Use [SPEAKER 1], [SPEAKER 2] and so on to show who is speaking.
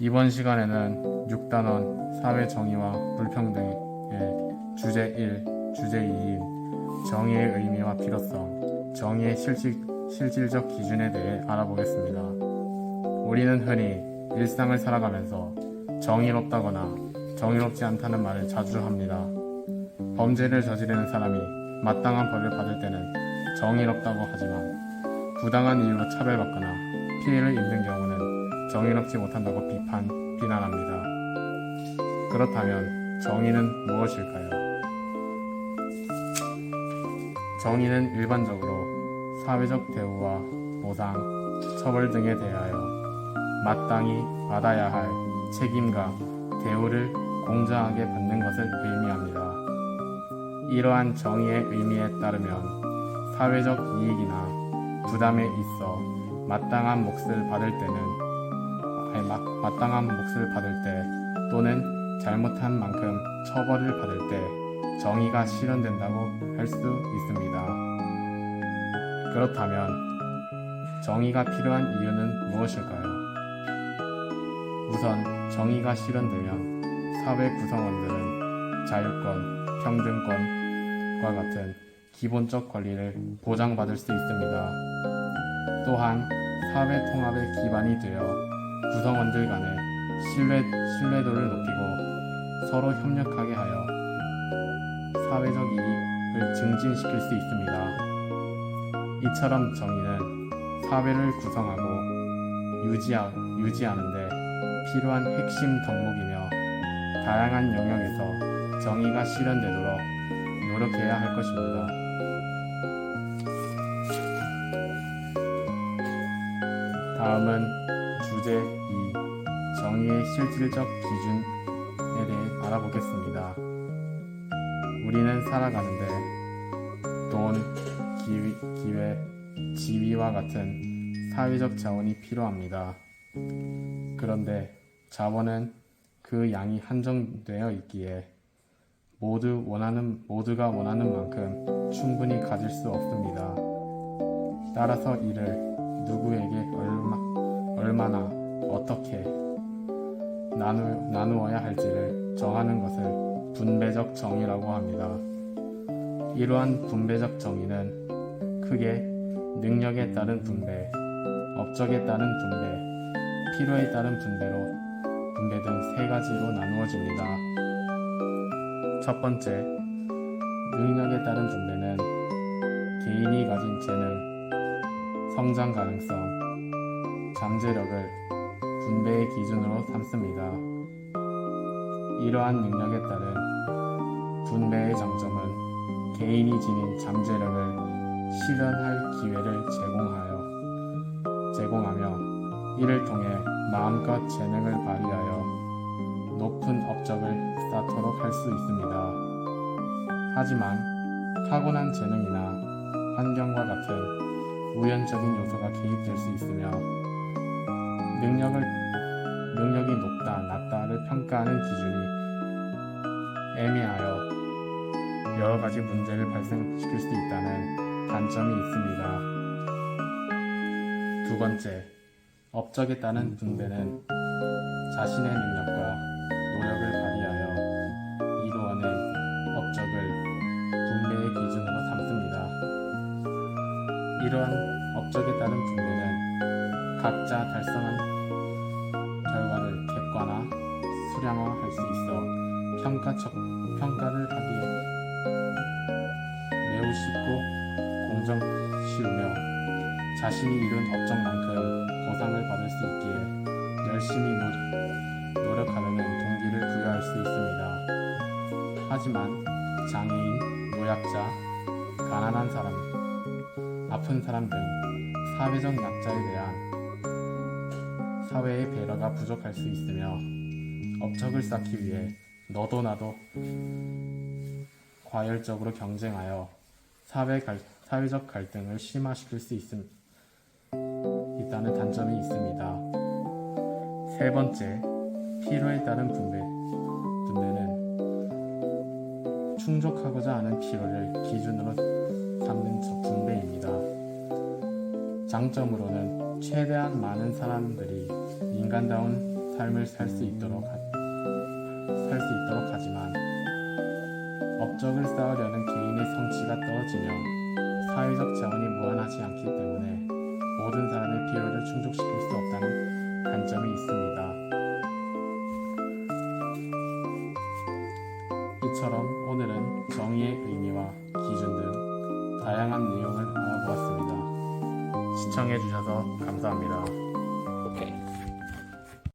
[SPEAKER 1] 이번 시간에는 6단원 사회 정의와 불평등의 주제 1, 주제 2인 정의의 의미와 필요성, 정의의 실질, 실질적 기준에 대해 알아보겠습니다. 우리는 흔히 일상을 살아가면서 정의롭다거나 정의롭지 않다는 말을 자주 합니다. 범죄를 저지르는 사람이 마땅한 벌을 받을 때는 정의롭다고 하지만 부당한 이유로 차별받거나 피해를 입는 경우는 정의롭지 못한다고 비판, 비난합니다. 그렇다면 정의는 무엇일까요? 정의는 일반적으로 사회적 대우와 보상, 처벌 등에 대하여 마땅히 받아야 할 책임과 대우를 공정하게 받는 것을 의미합니다. 이러한 정의의 의미에 따르면 사회적 이익이나 부담에 있어 마땅한 몫을 받을 때는 마, 마땅한 몫을 받을 때 또는 잘못한 만큼 처벌을 받을 때 정의가 실현된다고 할 수 있습니다. 그렇다면 정의가 필요한 이유는 무엇일까요? 우선 정의가 실현되면 사회 구성원들은 자유권, 평등권과 같은 기본적 권리를 보장받을 수 있습니다. 또한 사회 통합의 기반이 되어 구성원들 간의 신뢰, 신뢰도를 높이고 서로 협력하게 하여 사회적 이익을 증진시킬 수 있습니다. 이처럼 정의는 사회를 구성하고 유지하, 유지하는데 필요한 핵심 덕목이며 다양한 영역에서 정의가 실현되도록 노력해야 할 것입니다. 다음은 주제 2 정의의 실질적 기준에 대해 알아보겠습니다. 우리는 살아가는데 돈, 기위, 기회, 지위와 같은 사회적 자원이 필요합니다. 그런데 자원은 그 양이 한정되어 있기에 모두 원하는 모두가 원하는 만큼 충분히 가질 수 없습니다. 따라서 이를 누구에게 얼마 얼마나 어떻게 나누, 나누어야 할지를 정하는 것을 분배적 정의라고 합니다. 이러한 분배적 정의는 크게 능력에 따른 분배, 업적에 따른 분배, 필요에 따른 분배로 분배 등 세 가지로 나누어집니다. 첫 번째, 능력에 따른 분배는 개인이 가진 재능, 성장 가능성, 잠재력을 분배의 기준으로 삼습니다. 이러한 능력에 따른 분배의 장점은 개인이 지닌 잠재력을 실현할 기회를 제공하여 제공하며 이를 통해 마음껏 재능을 발휘하여 높은 업적을 쌓도록 할 수 있습니다. 하지만 타고난 재능이나 환경과 같은 우연적인 요소가 개입될 수 있으며 능력을 능력이 높다 낮다를 평가하는 기준이 애매하여 여러 가지 문제를 발생시킬 수 있다는 단점이 있습니다. 두 번째, 업적에 따른 분배는 자신의 능력과 노력을 발휘하여 이루어낸 업적을 분배의 기준으로 삼습니다. 이러한 각자 달성한 결과를 객관화, 수량화할 수 있어 평가적, 평가를 하기에 매우 쉽고 공정 쉬우며 자신이 이룬 업적만큼 보상을 받을 수 있기에 열심히 노, 노력하려는 동기를 부여할 수 있습니다. 하지만 장애인, 노약자, 가난한 사람, 아픈 사람 등 사회적 약자에 대한 사회의 배려가 부족할 수 있으며 업적을 쌓기 위해 너도 나도 과열적으로 경쟁하여 사회 갈, 사회적 갈등을 심화시킬 수 있음, 있다는 단점이 있습니다. 세 번째, 필요에 따른 분배. 분배는 충족하고자 하는 필요를 기준으로 삼는 저 분배입니다. 장점으로는 최대한 많은 사람들이 인간다운 삶을 살 수 있도록 살 수 있도록 하지만 업적을 쌓으려는 개인의 성취가 떨어지며 사회적 자원이 무한하지 않기 때문에 모든 사람의 필요를 충족시킬 수 없다는 단점이 있습니다. 이처럼 오늘은 정의의 의미와 기준 등 다양한 내용을 알아보았습니다. 시청해주셔서 감사합니다.